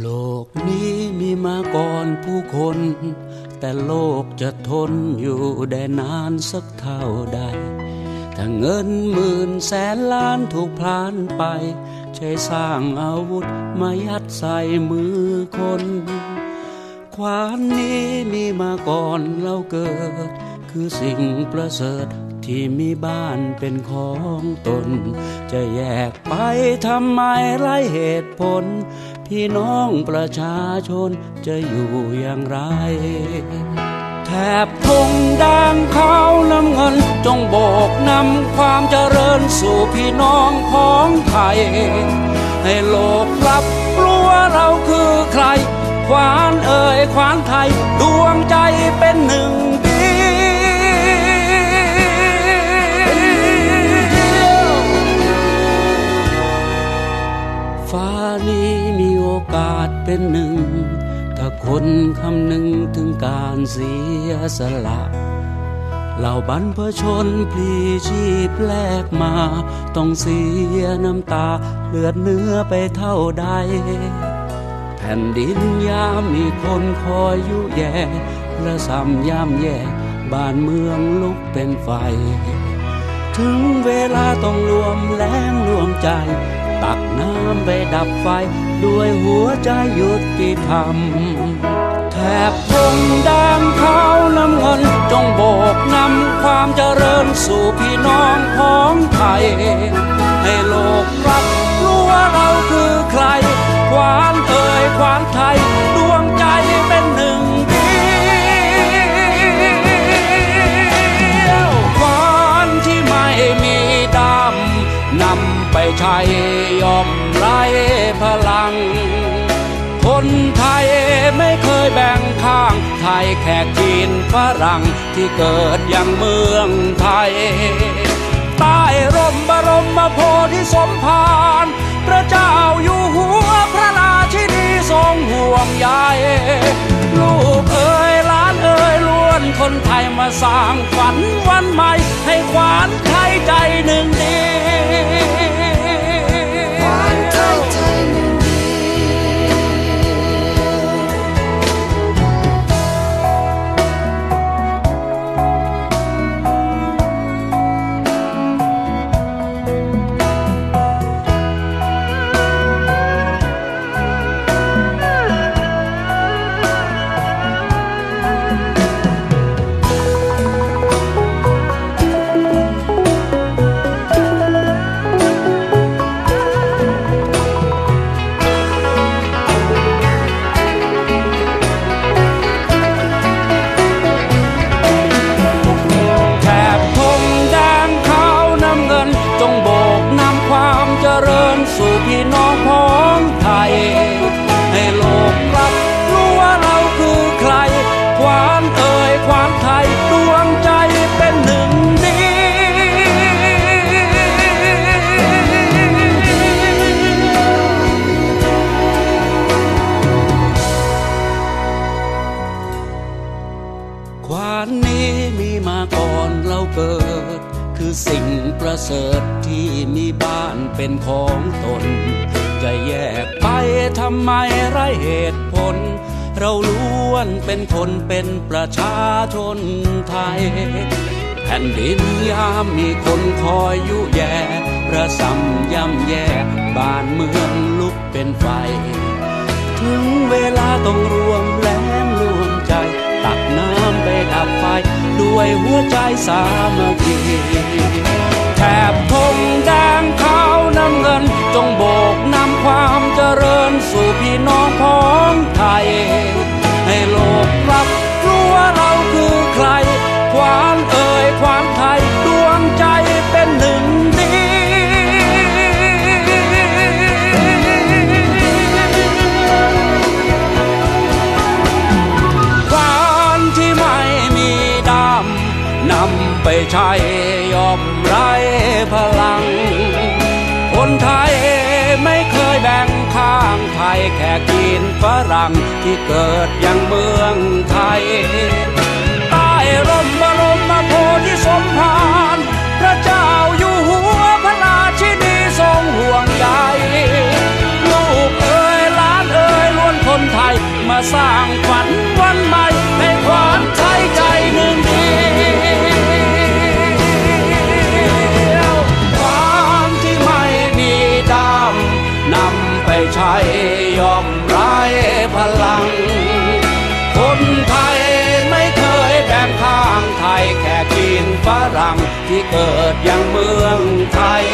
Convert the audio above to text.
โลกนี้มีมาก่อนผู้คน แต่โลกจะทนอยู่ได้นานสักเท่าใด ถ้าเงินหมื่นแสนล้านถูกพลานไป ใช้สร้างอาวุธมายัดใส่มือคน ควานนี้มีมาก่อนเราเกิด คือสิ่งประเสริฐที่มีบ้านเป็นของตน จะแยกไปทำไมไรเหตุผล พี่น้องประชาชนจะอยู่อย่างไร แถบทงแดงขาวนำเงิน จงโบกนำความเจริญสู่พี่น้องของไทย ให้โลกรับรู้ว่าเราคือใครควานเอ่ยควานไทย ดวงใจเป็นหนึ่ง เป็นหนึ่ง ถ้าคนคำนึงถึงการเสียสละเหล่าบรรพชนพลีชีพแลกมา ต้องเสียน้ำตาเลือดเนื้อไปเท่าใด แผ่นดินยามมีคนคอยยุแย่และซ้ำยามแย่บ้านเมืองลุกเป็นไฟ ถึงเวลาต้องรวมแรงรวมใจ ตักน้ำไปดับไฟ ด้วยหัวใจยุติธรรม แถบทงแดงขาวน้ำเงิน จงโบกนำความเจริญสู่พี่น้องของไทย ให้โลกรับรู้ว่าเราคือใคร ช้ย่อมไร้พลัง คนไทยไม่เคยแบ่งข้าง ไทยแขกจีนฝรั่งที่เกิดอย่างเมืองไทย ใต้ร่มบรมโพธิสมภารพระเจ้าอยู่หัวพระราชินีทรงห่วงใยลูกเอ๋ยล้านเอ๋ยล้วนคนไทยมาสร้างฝันวันใหม่ ให้ขวานไทยใจหนึ่งเดียว ควานนี้มีมาก่อนเราเกิด คือสิ่งประเสริฐที่มีบ้านเป็นของตน จะแยกไปทำไมไรเหตุผล เราล้วนเป็นคนเป็นประชาชนไทย แผ่นดินยามมีคนคอยยุแย่ประสำย่ำแย่บ้านเมืองลุกเป็นไฟ ถึงเวลาต้องรวม หัวใจสามัคคีแทบ ไปใช้ยอมไรพลัง คนไทยไม่เคยแบ่งข้างไทยแค่กินฝรั่งที่เกิดยังเมืองไทย ใต้ร่มบรมมาโพธิสมภารพระเจ้าอยู่หัวพระราชินีทรงห่วงใยลูกเอ๋ยล้านเอ๋ยล้วนคนไทยมาสร้าง รังที่เกิดยังเมืองไทย